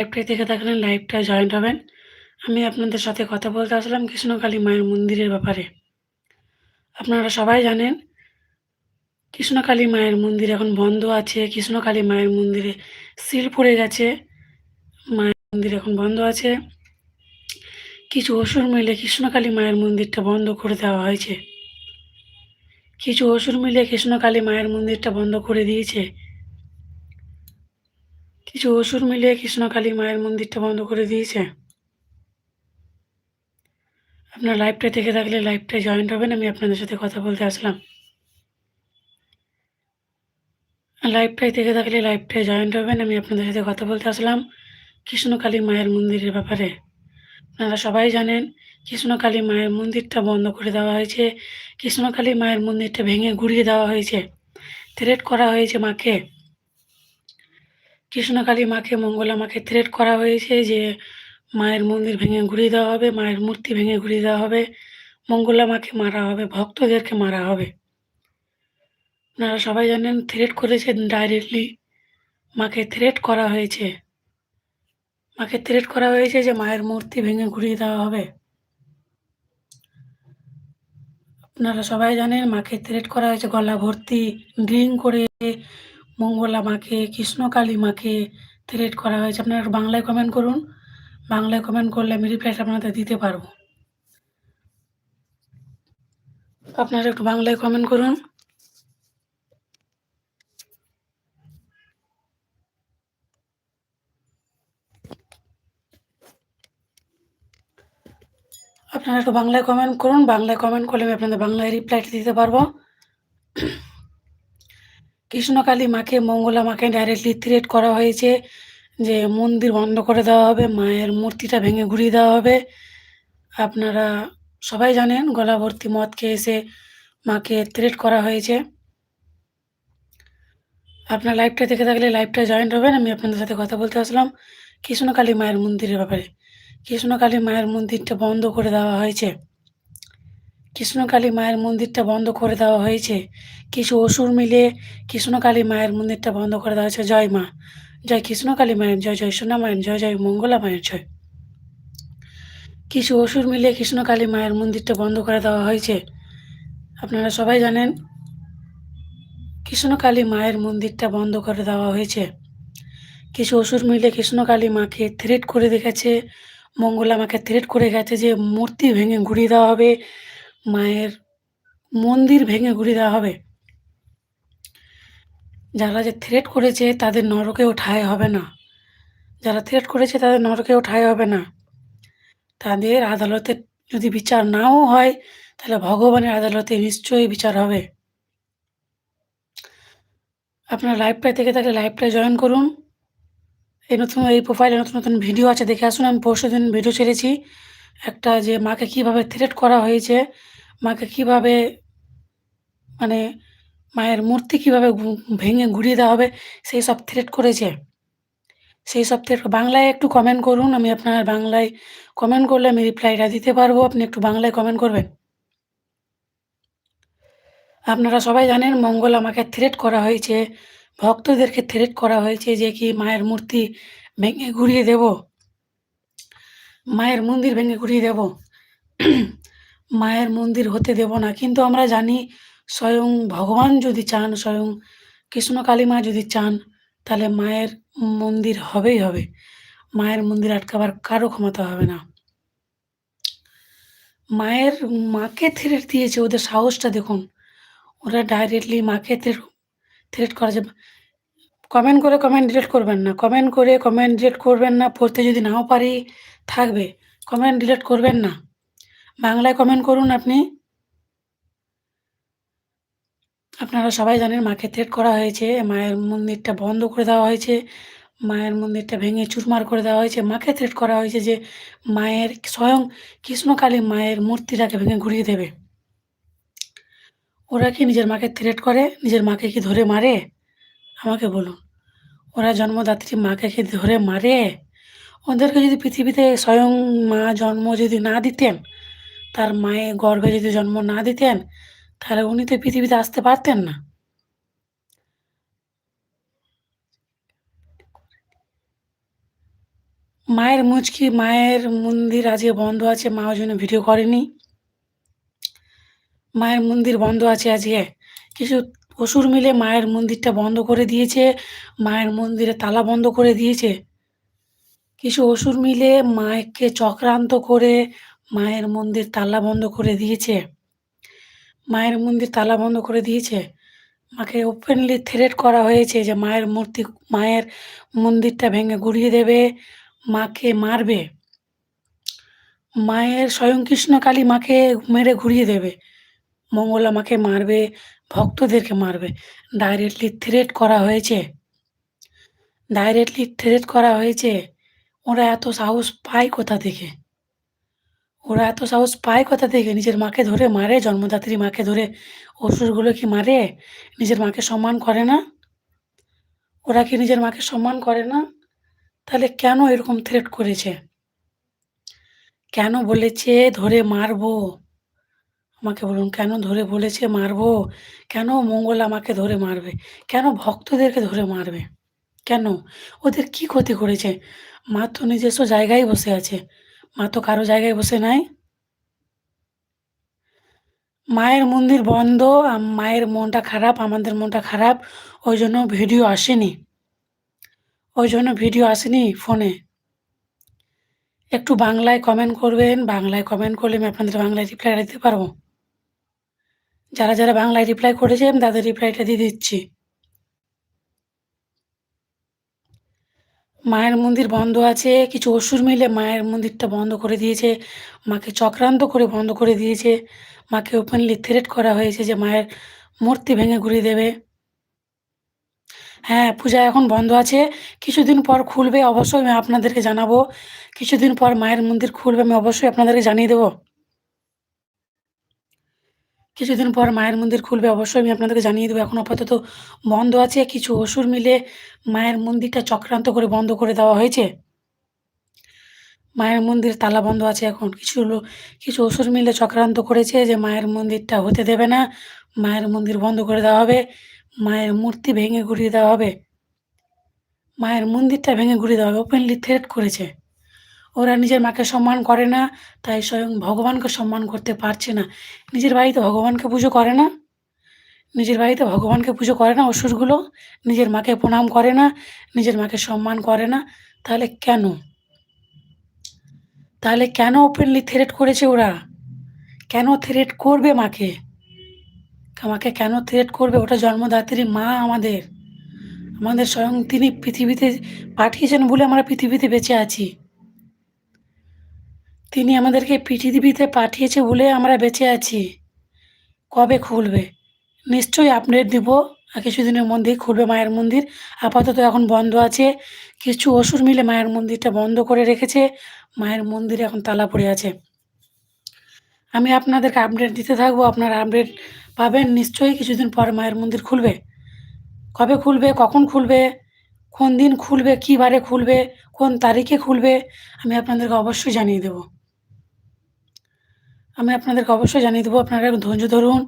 লাইভটাই থেকে থাকলেন লাইভটা জয়েন্ট হবেন। আমি আপনাদের সাথে কথা বলতে আসলাম কৃষ্ণকালী মায়ের মন্দিরের ব্যাপারে। আপনারা সবাই জানেন, কৃষ্ণকালী মায়ের মন্দির এখন বন্ধ আছে। কৃষ্ণকালী মায়ের মন্দিরে সিল পড়ে গেছে। মায়ের মন্দির এখন বন্ধ আছে। কিছু অসুর মিলে কৃষ্ণকালী মায়ের মন্দিরটা বন্ধ করে দেওয়া হয়েছে। কিছু অসুর মিলে কৃষ্ণকালী মায়ের মন্দিরটা বন্ধ করে দিয়েছে। কিছু অসুর মিলে কৃষ্ণকালী মায়ের মন্দিরটা বন্ধ করে দিয়েছে। আপনার লাইভটা থেকে থাকলে লাইভটায় জয়েন্ট হবেন, আমি আপনাদের সাথে কথা বলতে আসলাম। লাইভটাই থেকে থাকলে লাইভটায় জয়েন্ট হবেন, আমি আপনাদের সাথে কথা বলতে আসলাম কৃষ্ণকালী মায়ের মন্দিরের ব্যাপারে। আপনারা সবাই জানেন, কৃষ্ণকালী মায়ের মন্দিরটা বন্ধ করে দেওয়া হয়েছে। কৃষ্ণকালী মায়ের মন্দিরটা ভেঙে গুড়িয়ে দেওয়া হয়েছে। থ্রেট করা হয়েছে মাকে। কৃষ্ণকালী মাকে, মঙ্গলা মাকে থ্রেট করা হয়েছে যে মায়ের মন্দির ভেঙে ঘুরিয়ে দেওয়া হবে, মায়ের মূর্তি ভেঙে ঘুরিয়ে দেওয়া হবে, মঙ্গলা মাকে মারা হবে, ভক্তদেরকে মারা হবে। আপনারা সবাই জানেন থ্রেট করেছেন ডাইরেক্টলি মাকে থ্রেট করা হয়েছে। মাকে থ্রেট করা হয়েছে যে মায়ের মূর্তি ভেঙে ঘুরিয়ে দেওয়া হবে। আপনারা সবাই জানেন মাকে থ্রেট করা হয়েছে, গলা ভর্তি, ড্রিঙ্ক করে মঙ্গলা মাকে, কৃষ্ণকালী মাকে থ্রেট করা হয়েছে। আপনারা বাংলায় কমেন্ট করুন। বাংলায় কমেন্ট করলে আমি রিপ্লাইটা আপনাদের দিতে পারব। আপনারা একটু বাংলায় কমেন্ট করুন। আপনারা একটু বাংলায় কমেন্ট করুন। বাংলায় কমেন্ট করলে আমি আপনাদের বাংলায় রিপ্লাইটা দিতে পারব। কৃষ্ণকালী মাকে, মঙ্গলা মাকে ডাইরেক্টলি থ্রেট করা হয়েছে যে মন্দির বন্ধ করে দেওয়া হবে, মায়ের মূর্তিটা ভেঙে ঘুরিয়ে দেওয়া হবে। আপনারা সবাই জানেন গলা ভর্তি মদ খেয়ে এসে মাকে থ্রেট করা হয়েছে। আপনার লাইভটা দেখে থাকলে লাইভটা জয়েন্ট হবেন, আমি আপনাদের সাথে কথা বলতে আসলাম কৃষ্ণকালী মায়ের মন্দিরের ব্যাপারে। কৃষ্ণকালী মায়ের মন্দিরটা বন্ধ করে দেওয়া হয়েছে। কৃষ্ণকালী মায়ের মন্দিরটা বন্ধ করে দেওয়া হয়েছে। কিছু অসুর মিলে কৃষ্ণকালী মায়ের মন্দিরটা বন্ধ করে দেওয়া হয়েছে। জয় মা। জয় কৃষ্ণকালী মায়ের, জয় জয় সোনা মায়ের, জয় জয় মঙ্গলা মায়ের, জয়। কিছু অসুর মিলে কৃষ্ণকালী মায়ের মন্দিরটা বন্ধ করে দেওয়া হয়েছে। আপনারা সবাই জানেন, কৃষ্ণকালী মায়ের মন্দিরটা বন্ধ করে দেওয়া হয়েছে। কিছু অসুর মিলে কৃষ্ণকালী মাকে থ্রেট করে রেখেছে মঙ্গলা মাকে থ্রেট করে গেছে যে মূর্তি ভেঙে ঘুরিয়ে দেওয়া হবে। মায়ের মন্দির ভেঙে ঘুরিয়ে দেওয়া হবে। যারা যে থ্রেট করেছে তাদের নরকেও ঠাঁই হবে না। যারা থ্রেট করেছে তাদের নরকেও ঠাঁই হবে না। তাদের আদালতে যদি বিচার নাও হয়, তাহলে ভগবানের আদালতে নিশ্চয়ই বিচার হবে। আপনার লাইভটায় থেকে থাকলে লাইভটায় জয়েন করুন। এই নতুন, এই প্রোফাইলে নতুন নতুন ভিডিও আছে, দেখে আসুন। আমি পরশু দিন ভিডিও ছেড়েছি। একটা যে মাকে কীভাবে থ্রেট করা হয়েছে মাকে কীভাবে মানে মায়ের মূর্তি কীভাবে ভেঙে ঘুরিয়ে দেওয়া হবে, সেই সব থ্রেট করেছে। সেই সব থ্রেট বাংলায় একটু কমেন্ট করুন, আমি আপনার বাংলায় কমেন্ট করলে আমি রিপ্লাইটা দিতে পারব। আপনি একটু বাংলায় কমেন্ট করবেন। আপনারা সবাই জানেন মঙ্গল আমাকে থ্রেট করা হয়েছে, ভক্তদেরকে থ্রেট করা হয়েছে যে কি মায়ের মূর্তি ভেঙে ঘুরিয়ে দেব, মায়ের মন্দির ভেঙে ঘুরিয়ে দেব। মায়ের মন্দির হতে দেব না। কিন্তু আমরা জানি স্বয়ং ভগবান যদি চান, স্বয়ং কৃষ্ণ কালী মা যদি চান, তাহলে মায়ের মন্দির হবেই হবে। মায়ের মন্দির আটকাবার কারও ক্ষমতা হবে না। মায়ের মাকে থ্রেট দিয়েছে, ওদের সাহসটা দেখুন। ওরা ডাইরেক্টলি মাকে থ্রেট থ্রেট করা যাবে কমেন্ট করে কমেন্ট ডিলেট করবেন না। কমেন্ট করে কমেন্ট ডিলেট করবেন না, পড়তে যদি নাও পারি, থাকবে। কমেন্ট ডিলেট করবেন না। বাংলায় কমেন্ট করুন আপনি। আপনারা সবাই জানেন মাকে থ্রেট করা হয়েছে, মায়ের মন্দিরটা বন্ধ করে দেওয়া হয়েছে, মায়ের মন্দিরটা ভেঙে চুরমার করে দেওয়া হয়েছে। মাকে থ্রেট করা হয়েছে যে মায়ের স্বয়ং কৃষ্ণকালী মায়ের মূর্তিটাকে ভেঙে ঘুরিয়ে দেবে। ওরা কি নিজের মাকে থ্রেট করে? নিজের মাকে কি ধরে মারে? আমাকে বলুন। ওরা জন্মদাত্রী মাকে কি ধরে মারে? ওদেরকে যদি পৃথিবীতে স্বয়ং মা জন্ম যদি না দিতেন তার মায়ের গর্ভে যদি জন্ম না দিতেন, তাহলে উনি তো পৃথিবীতে আসতে পারতেন না। মায়ের মুচকি, মায়ের মন্দির আজকে বন্ধ আছে, মা ওই ভিডিও করেনি। মায়ের মন্দির বন্ধ আছে আজকে। কিছু অসুর মিলে মায়ের মন্দিরটা বন্ধ করে দিয়েছে, মায়ের মন্দিরে তালা বন্ধ করে দিয়েছে। কিছু অসুর মিলে মাকে চক্রান্ত করে মায়ের মন্দির তালা বন্ধ করে দিয়েছে। মায়ের মন্দির তালা বন্ধ করে দিয়েছে। মাকে ওপেনলি থ্রেট করা হয়েছে যে মায়ের মূর্তি, মায়ের মন্দিরটা ভেঙে গুঁড়িয়ে দেবে, মাকে মারবে। মায়ের স্বয়ং কৃষ্ণকালী মাকে মেরে ঘুরিয়ে দেবে। মঙ্গলা মাকে মারবে, ভক্তদেরকে মারবে। ডাইরেক্টলি থ্রেট করা হয়েছে। ডাইরেক্টলি থ্রেট করা হয়েছে। ওরা এত সাহস পায় কোথা থেকে? ওরা এত সাহস পায় কোথা থেকে? নিজের মাকে ধরে মারে, জন্মদাত্রী মাকে ধরে অসুরগুলো কি মারে? নিজের মাকে সম্মান করে না? ওরা কি নিজের মাকে সম্মান করে না? তাহলে কেন এরকম থ্রেট করেছে? কেন বলেছে ধরে মারবো? আমাকে বলুন, কেন ধরে বলেছে মারবো? কেন মঙ্গল আমাকে ধরে মারবে? কেন ভক্তদেরকে ধরে মারবে? কেন? ওদের কি ক্ষতি করেছে? মা তো নিজস্ব জায়গায় বসে আছে। মা তো কারও জায়গায় বসে নাই। মায়ের মন্দির বন্ধ মায়ের মনটা খারাপ, আমাদের মনটা খারাপ, ওই জন্য ভিডিও আসেনি। ওই জন্য ভিডিও আসেনি ফোনে। একটু বাংলায় কমেন্ট করবেন, বাংলায় কমেন্ট করলে আমি আপনাদের বাংলায় রিপ্লাই দিতে পারব। যারা যারা বাংলায় রিপ্লাই করেছে আমি তাদের রিপ্লাইটা দিয়ে দিচ্ছি। মায়ের মন্দির বন্ধ আছে, কিছু অসুর মিলে মায়ের মন্দিরটা বন্ধ করে দিয়েছে, মাকে চক্রান্ত করে বন্ধ করে দিয়েছে, মাকে ওপেনলি থ্রেট করা হয়েছে যে মায়ের মূর্তি ভেঙে ঘুরিয়ে দেবে। হ্যাঁ পূজা এখন বন্ধ আছে, কিছুদিন পর খুলবে, অবশ্যই আমি আপনাদেরকে জানাব, কিছুদিন পর মায়ের মন্দির খুলবে, আমি অবশ্যই আপনাদেরকে জানিয়ে দেবো। কিছুদিন পর মায়ের মন্দির খুলবে, অবশ্যই আমি আপনাদেরকে জানিয়ে দেবো। এখন আপাতত বন্ধ আছে, কিছু অসুর মিলে মায়ের মন্দিরটা চক্রান্ত করে বন্ধ করে দেওয়া হয়েছে। মায়ের মন্দির তালা বন্ধ আছে এখন। কিছু লোক কিছু অসুর মিলে চক্রান্ত করেছে যে মায়ের মন্দিরটা হতে দেবে না, মায়ের মন্দির বন্ধ করে দেওয়া হবে, মায়ের মূর্তি ভেঙে ঘুরিয়ে দেওয়া হবে। মায়ের মন্দিরটা ভেঙে ঘুরিয়ে দেওয়া হবে ওপেনলি থ্রেট করেছে। ওরা নিজের মাকে সম্মান করে না, তাই স্বয়ং ভগবানকে সম্মান করতে পারছে না। নিজের বাড়িতে ভগবানকে পুজো করে না। নিজের বাড়িতে ভগবানকে পুজো করে না অসুরগুলো। নিজের মাকে প্রণাম করে না, নিজের মাকে সম্মান করে না। তাহলে কেন? তাহলে কেন ওপেনলি থ্রেট করেছে ওরা? কেন থ্রেট করবে মাকে? আমাকে কেন থ্রেট করবে? ওটা জন্মদাত্রী মা আমাদের। আমাদের স্বয়ং তিনি পৃথিবীতে পাঠিয়েছেন বলে আমরা পৃথিবীতে বেঁচে আছি। তিনি আমাদেরকে পৃথিবীতে পাঠিয়েছে বলে আমরা বেঁচে আছি। কবে খুলবে? নিশ্চয়ই আপডেট দিব। আর কিছুদিনের মধ্যেই খুলবে মায়ের মন্দির। আপাতত এখন বন্ধ আছে। কিছু অসুর মিলে মায়ের মন্দিরটা বন্ধ করে রেখেছে। মায়ের মন্দিরে এখন তালা পড়ে আছে। আমি আপনাদেরকে আপডেট দিতে থাকব। আপনারা আপডেট পাবেন নিশ্চয়ই কিছুদিন পর মায়ের মন্দির খুলবে। কবে খুলবে? কখন খুলবে? কোন দিন খুলবে? কী বারে খুলবে? কোন তারিখে খুলবে? আমি আপনাদেরকে অবশ্যই জানিয়ে দেবো। আমি আপনাদেরকে অবশ্যই জানিয়ে দেবো, আপনারা ধৈর্য ধরুন।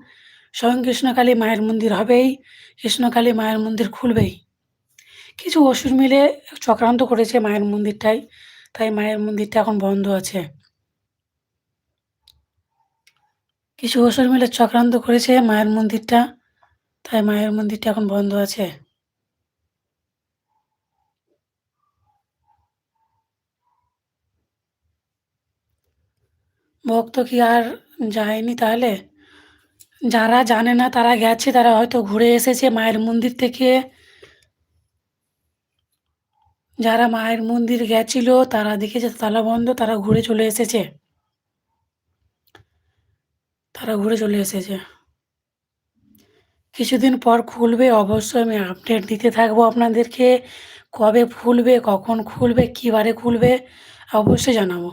স্বয়ং কৃষ্ণকালী মায়ের মন্দির হবেই, কৃষ্ণকালী মায়ের মন্দির খুলবেই। কিছু অসুর মিলে চক্রান্ত করেছে মায়ের মন্দিরটাই, তাই মায়ের মন্দিরটা এখন বন্ধ আছে। কিছু অসুর মিলে চক্রান্ত করেছে মায়ের মন্দিরটা, তাই মায়ের মন্দিরটা এখন বন্ধ আছে। ভক্ত কি আর যায়নি তাহলে? যারা জানে না তারা গেছে, তারা হয়তো ঘুরে এসেছে মায়ের মন্দির থেকে। যারা মায়ের মন্দির গেছিল, তারা দেখেছে তালা বন্ধ, তারা ঘুরে চলে এসেছে। তারা ঘুরে চলে এসেছে। কিছুদিন পর খুলবে, অবশ্যই আমি আপডেট দিতে থাকব আপনাদেরকে। কবে খুলবে, কখন খুলবে, কী বারে খুলবে, অবশ্যই জানাব।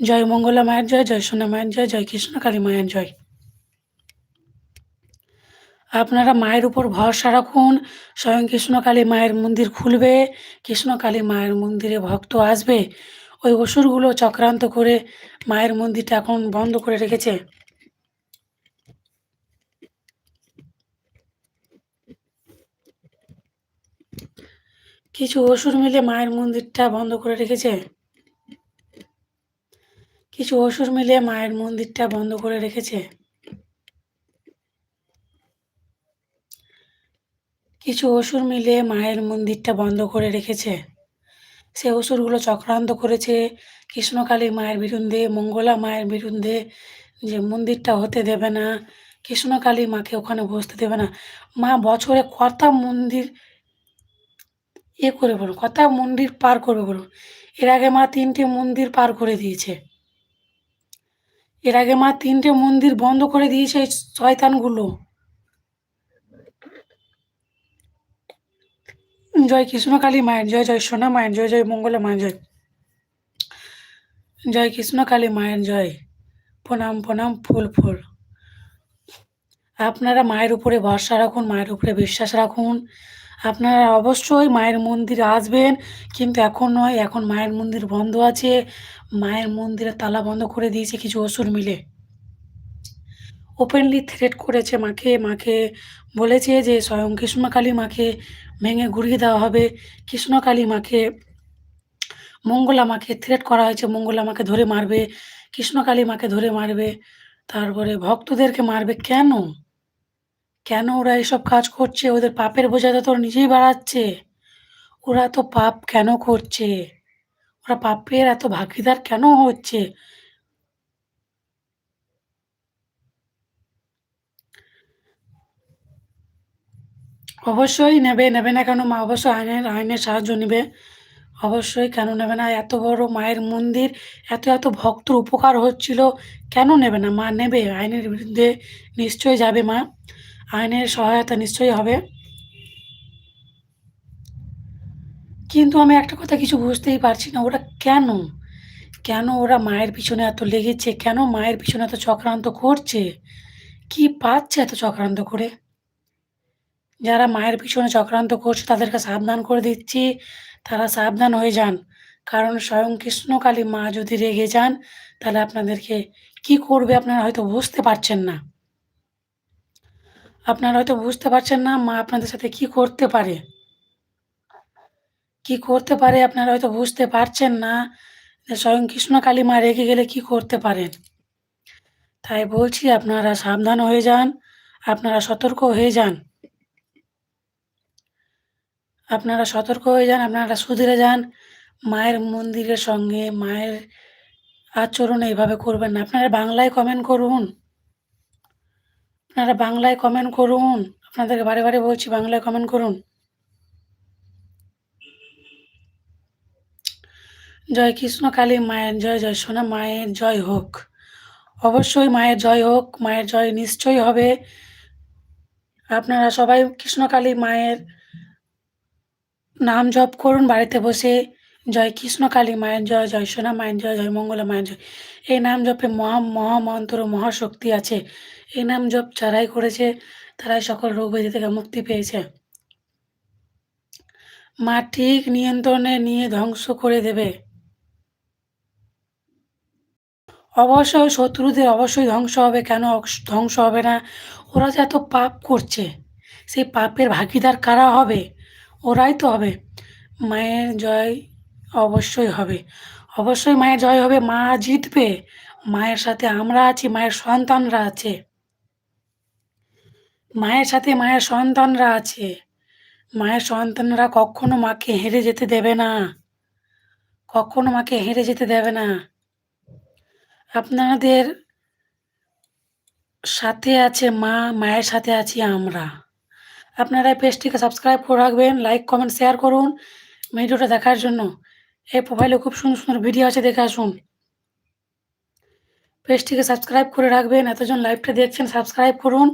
জয় মঙ্গলা মায়ের জয় জয় সোনা মায়ের জয় জয় কৃষ্ণ কালী মায়ের জয়। আপনারা মায়ের উপর ভরসা রাখুন, স্বয়ং কৃষ্ণকালী মায়ের মন্দির খুলবে কৃষ্ণকালী মায়ের মন্দিরে ভক্ত আসবে। ওই অসুরগুলো চক্রান্ত করে মায়ের মন্দিরটা এখন বন্ধ করে রেখেছে। কিছু অসুর মিলে মায়ের মন্দিরটা বন্ধ করে রেখেছে। কিছু অসুর মিলে মায়ের মন্দিরটা বন্ধ করে রেখেছে। কিছু অসুর মিলে মায়ের মন্দিরটা বন্ধ করে রেখেছে। সে অসুরগুলো চক্রান্ত করেছে। কৃষ্ণকালী মায়ের বিরুদ্ধে, মঙ্গলা মায়ের বিরুদ্ধে যে মন্দিরটা হতে দেবে না, কৃষ্ণকালী মাকে ওখানে বসতে দেবে না। মা বছরে কটা মন্দির এ করে বলুন, কটা মন্দির পার করবে বলুন? এর আগে মা তিনটে মন্দির পার করে দিয়েছে। এর আগে মা তিনটে মন্দির বন্ধ করে দিয়েছে এই শয়তানগুলো। জয় কৃষ্ণ কালী মায়ের, জয় জয় সোনা মায়ের, জয় জয় মঙ্গলা মায়ের, জয় জয় কৃষ্ণ কালী মায়ের, জয়। প্রণাম প্রণাম, ফুল ফুল। আপনারা মায়ের উপরে ভরসা রাখুন, মায়ের উপরে বিশ্বাস রাখুন। আপনারা অবশ্যই মায়ের মন্দিরে আসবেন, কিন্তু এখন নয়, এখন মায়ের মন্দির বন্ধ আছে। মায়ের মন্দিরে তালা বন্ধ করে দিয়েছে কিছু অসুর মিলে। ওপেনলি থ্রেট করেছে মাকে মাকে বলেছে যে স্বয়ং কৃষ্ণকালী মাকে ভেঙে ঘুরিয়ে দেওয়া হবে। কৃষ্ণকালী মাকে, মঙ্গলা মাকে থ্রেট করা হয়েছে, মঙ্গলা মাকে ধরে মারবে, কৃষ্ণকালী মাকে ধরে মারবে। তারপরে ভক্তদেরকে মারবে কেন? কেন ওরা এসব কাজ করছে? ওদের পাপের বোঝা তো নিজেই বাড়াচ্ছে। ওরা তো পাপ কেন করছে? ওরা পাপের এত ভাগিদার কেন হচ্ছে? অবশ্যই নেবে নেবে না কেন মা? অবশ্যই আইনের আইনের সাহায্য নেবে। অবশ্যই কেন নেবে না? এত বড় মায়ের মন্দির, এত এত ভক্তর উপকার হচ্ছিল, কেন নেবে না? মা নেবে, আইনের বিরুদ্ধে নিশ্চয়ই যাবে মা। আইনের সহায়তা নিশ্চয়ই হবে। কিন্তু আমি একটা কথা কিছু বুঝতেই পারছি না, ওরা কেন? কেন ওরা মায়ের পিছনে এত লেগেছে? কেন মায়ের পিছনে এত চক্রান্ত করছে? কি পাচ্ছে এত চক্রান্ত করে? যারা মায়ের পিছনে চক্রান্ত করছে, তাদেরকে সাবধান করে দিচ্ছি, তারা সাবধান হয়ে যান। কারণ স্বয়ং কৃষ্ণকালী মা যদি রেগে যান, তাহলে আপনাদেরকে কি করবে আপনারা হয়তো বুঝতে পারছেন না। আপনারা হয়তো বুঝতে পারছেন না মা আপনাদের সাথে কি করতে পারে। কি করতে পারে আপনারা হয়তো বুঝতে পারছেন না স্বয়ং কৃষ্ণকালী মা রেগে গেলে কি করতে পারেন তাই বলছি আপনারা সাবধান হয়ে যান, আপনারা সতর্ক হয়ে যান। আপনারা সতর্ক হয়ে যান, আপনারা সুধরে যান। মায়ের মন্দিরের সঙ্গে, মায়ের আচরণ এইভাবে করবেন না। আপনারা বাংলায় কমেন্ট করুন। আপনারা বাংলায় কমেন্ট করুন। আপনাদেরকে বারে বারে বলছি, বাংলায় কমেন্ট করুন। জয় কৃষ্ণ কালী, মায়ের জয় জয় সোনা, মায়ের জয় হোক। অবশ্যই মায়ের জয় হোক, মায়ের জয় নিশ্চয়ই হবে। আপনারা সবাই কৃষ্ণকালী মায়ের নাম জপ করুন, বাড়িতে বসে জয় কৃষ্ণ কালী মায়ের জয় জয় সোনা মায়ের জয় জয় মঙ্গলা মায়ের জয়। এই নাম জপে মহা মহামন্ত্র মহাশক্তি আছে। এই নাম জপ যারাই করেছে, তারাই সকল রোগ ব্যাধি থেকে মুক্তি পেয়েছে। মা ঠিক নিয়ন্ত্রণে নিয়ে ধ্বংস করে দেবে। অবশ্যই শত্রুদের অবশ্যই ধ্বংস হবে, কেন ধ্বংস হবে না? ওরা যে এত পাপ করছে, সেই পাপের ভাগিদার কারা হবে? ওরাই তো হবে। মায়ের জয় অবশ্যই হবে। অবশ্যই মায়ের জয় হবে, মা জিতবে। মায়ের সাথে আমরা আছি, মায়ের সন্তানরা আছে। মায়ের সাথে মায়ের সন্তানরা আছে। মায়ের সন্তানরা কখনো মাকে হেরে যেতে দেবে না। কখনো মাকে হেরে যেতে দেবে না। আপনাদের সাথে আছে মা, মায়ের সাথে আছি আমরা। আপনারা পেজটিকে সাবস্ক্রাইব করে রাখবেন, লাইক, কমেন্ট, শেয়ার করুন। ভিডিওটা দেখার জন্য। এই প্রোফাইলে খুব সুন্দর সুন্দর ভিডিও আছে, দেখে আসুন। পেজটিকে সাবস্ক্রাইব করে রাখবেন, এতজন লাইভটা দেখছেন সাবস্ক্রাইব করুন।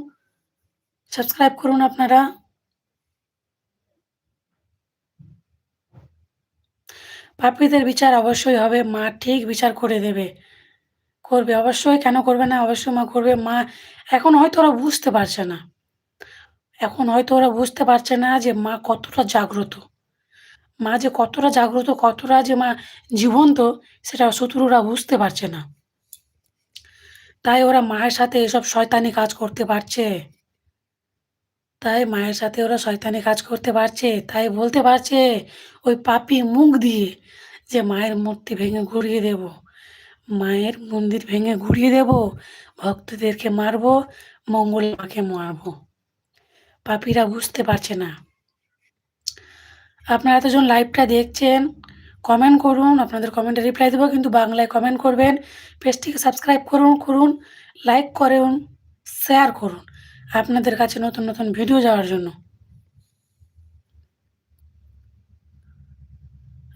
সাবস্ক্রাইব করুন আপনারা। পাপীদের বিচার অবশ্যই হবে, মা ঠিক বিচার করে দেবে। করবে অবশ্যই, কেন করবে না, অবশ্যই মা করবে। মা, এখন হয়তো ওরা বুঝতে পারছে না। এখন হয়তো ওরা বুঝতে পারছে না যে মা কতটা জাগ্রত। মা যে কতটা জাগ্রত, কতটা যে মা জীবন্ত, সেটা শত্রুরা বুঝতে পারছে না। তাই ওরা মায়ের সাথে এসব শয়তানি কাজ করতে পারছে। তাই মায়ের সাথে ওরা শয়তানি কাজ করতে পারছে। তাই বলতে পারছে, ওই পাপী মুখ দিয়ে যে মায়ের মূর্তি ভেঙে ঘুরিয়ে দেব। মায়ের মন্দির ভেঙে ঘুরিয়ে দেব। ভক্তদেরকে মারবো, মঙ্গল মাকে মারবো। পাপীরা বুঝতে পারছে না। আপনারা এতজন লাইভটা দেখছেন কমেন্ট করুন, আপনাদের কমেন্টে রিপ্লাই দেবো, কিন্তু বাংলায় কমেন্ট করবেন, পেজটিকে সাবস্ক্রাইব করুন করুন লাইক করুন শেয়ার করুন, আপনাদের কাছে নতুন নতুন ভিডিও যাওয়ার জন্য।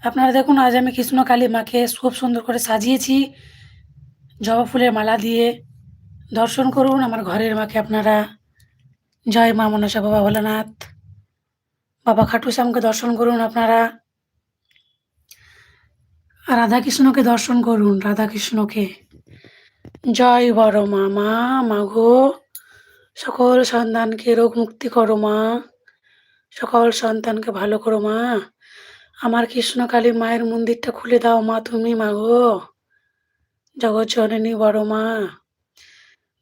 আপনারা দেখুন, আজ আমি কৃষ্ণকালী মাকে খুব সুন্দর করে সাজিয়েছি, জবা ফুলের মালা দিয়ে, দর্শন করুন, আমার ঘরের মাকে আপনারা, জয় মা মনসা বাবা ভোলানাথ। বাবা খাটু শ্যামকে দর্শন করুন আপনারা। রাধাকৃষ্ণকে দর্শন করুন, রাধাকৃষ্ণকে। জয় বড় মা মা মাগো সকল সন্তানকে রোগ মুক্তি করো মা। সকল সন্তানকে ভালো করো মা। আমার কৃষ্ণকালী মায়ের মন্দিরটা খুলে দাও মা তুমি মাগো জগৎ জননী বড় মা।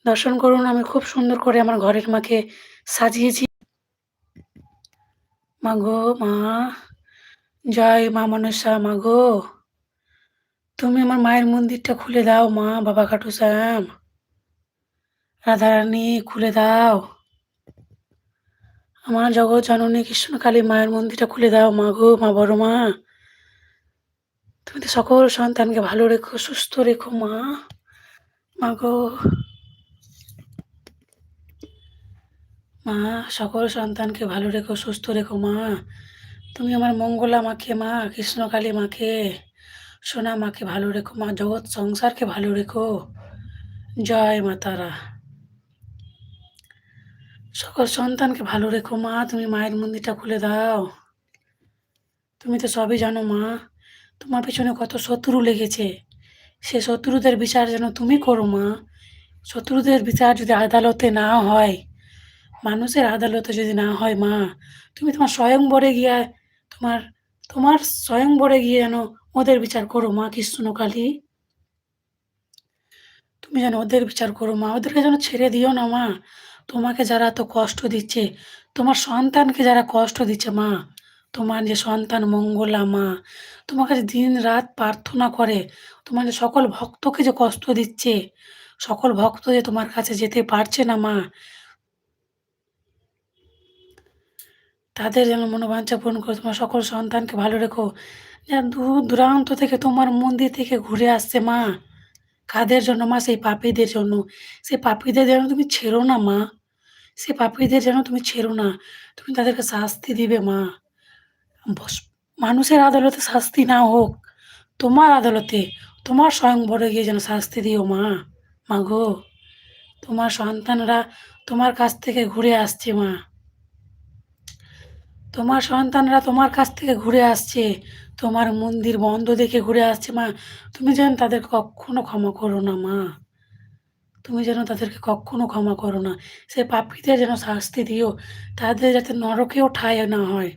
দর্শন করুন, আমি খুব সুন্দর করে আমার ঘরের মাকে সাজিয়েছি। মাগো মা, জয় মা মনসা মাগো। তুমি আমার মায়ের মন্দিরটা খুলে দাও মা, বাবা খাটু শ্যাম। রাধারানী, খুলে দাও। আমার জগৎ জননী কৃষ্ণ কালী মায়ের মন্দিরটা খুলে দাও মা গো মা বড় মা। তুমি তো সকল সন্তানকে ভালো রেখো, সুস্থ রেখো মা। মা গো মা, সকল সন্তানকে ভালো রেখো, সুস্থ রেখো মা। তুমি আমার মঙ্গলা মাকে মা, কৃষ্ণকালী মাকে। সোনা মাকে ভালো রেখো মা, জগৎ সংসারকে ভালো রেখো। জয় মা তারা। সকল সন্তানকে ভালো রেখো মা, তুমি মায়ের মন্দিরটা খুলে দাও। তুমি তো সবই জানো মা, তোমার পিছনে কত শত্রু লেগেছে। সে শত্রুদের বিচার যেন তুমি করো মা। শত্রুদের বিচার যদি আদালতে না হয় মানুষের আদালতে যদি না হয়, মা, তুমি তোমার স্বয়ংবরে গিয়া তোমার তোমার স্বয়ংবরে গিয়ে যেন ওদের বিচার করো, মা, কৃষ্ণকালী। তুমি যেন ওদের বিচার করো, মা, ওদেরকে যেন ছেড়ে দিও না, মা। তোমাকে যারা এত কষ্ট দিচ্ছে, তোমার সন্তানকে যারা কষ্ট দিচ্ছে, মা, তোমার যে সন্তান মঙ্গলা, মা, তোমাকে যে দিন রাত প্রার্থনা করে, তোমার যে সকল ভক্তকে যে কষ্ট দিচ্ছে, সকল ভক্ত যে তোমার কাছে যেতে পারছে না, মা তাদের যেন মনোবাঞ্ছা পূরণ করে, তোমার সকল সন্তানকে ভালো রেখো। যেন দূর দূরান্ত থেকে তোমার মন্দির থেকে ঘুরে আসছে মা। কাদের জন্য মা? সেই পাপীদের জন্য। সেই পাপীদের যেন তুমি ছেড়ো না মা। সেই পাপীদের যেন তুমি ছেড়ো না। তুমি তাদেরকে শাস্তি দিবে মা। মানুষের আদালতে শাস্তি না হোক, তোমার আদালতে, তোমার স্বয়ং স্বয়ংবরে গিয়ে যেন শাস্তি দিও মা। মা গো, তোমার সন্তানরা তোমার কাছ থেকে ঘুরে আসছে মা। তোমার সন্তানরা তোমার কাছ থেকে ঘুরে আসছে। তোমার মন্দির বন্ধ দেখে ঘুরে আসছে, মা। তুমি যেন তাদের কখনো ক্ষমা করো না, মা। তুমি যেন তাদেরকে কখনো ক্ষমা করো না। সে পাপীদের যেন শাস্তি দিও, তাদের যাতে নরকেও ঠাঁই না হয়।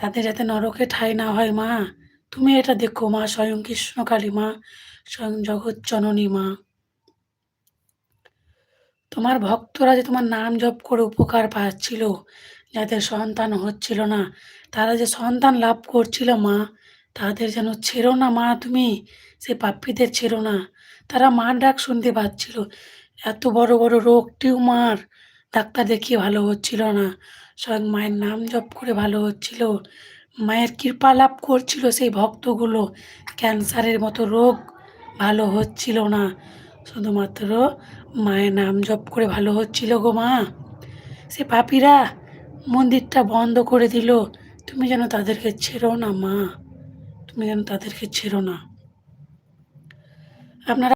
তাদের যাতে নরকে ঠাঁই না হয়, মা। তুমি এটা দেখো, মা, স্বয়ং কৃষ্ণকালী, মা। স্বয়ং জগৎ জননী, মা। তোমার ভক্তরা যে তোমার নাম জপ করে উপকার পাচ্ছিল যাদের সন্তান হচ্ছিল না, তারা যে সন্তান লাভ করছিল মা, তাদের যেন ছেড়ো না মা তুমি, সে পাপ্পিদের ছেড়ো না। তারা মার ডাক শুনতে পাচ্ছিল। এত বড় বড় রোগ, টিউমার, ডাক্তার দেখিয়ে ভালো হচ্ছিল না। স্বয়ং মায়ের নাম জপ করে ভালো হচ্ছিল। মায়ের কৃপা লাভ করছিল সেই ভক্তগুলো। ক্যান্সারের মতো রোগ ভালো হচ্ছিল না। শুধুমাত্র মায়ের নাম জপ করে ভালো হচ্ছিল গো মা। সে পাপীরা মন্দিরটা বন্ধ করে দিল। তুমি যেন তাদেরকে ছেড়ো না, মা। তুমি যেন তাদেরকে ছেড়ো না। আপনারা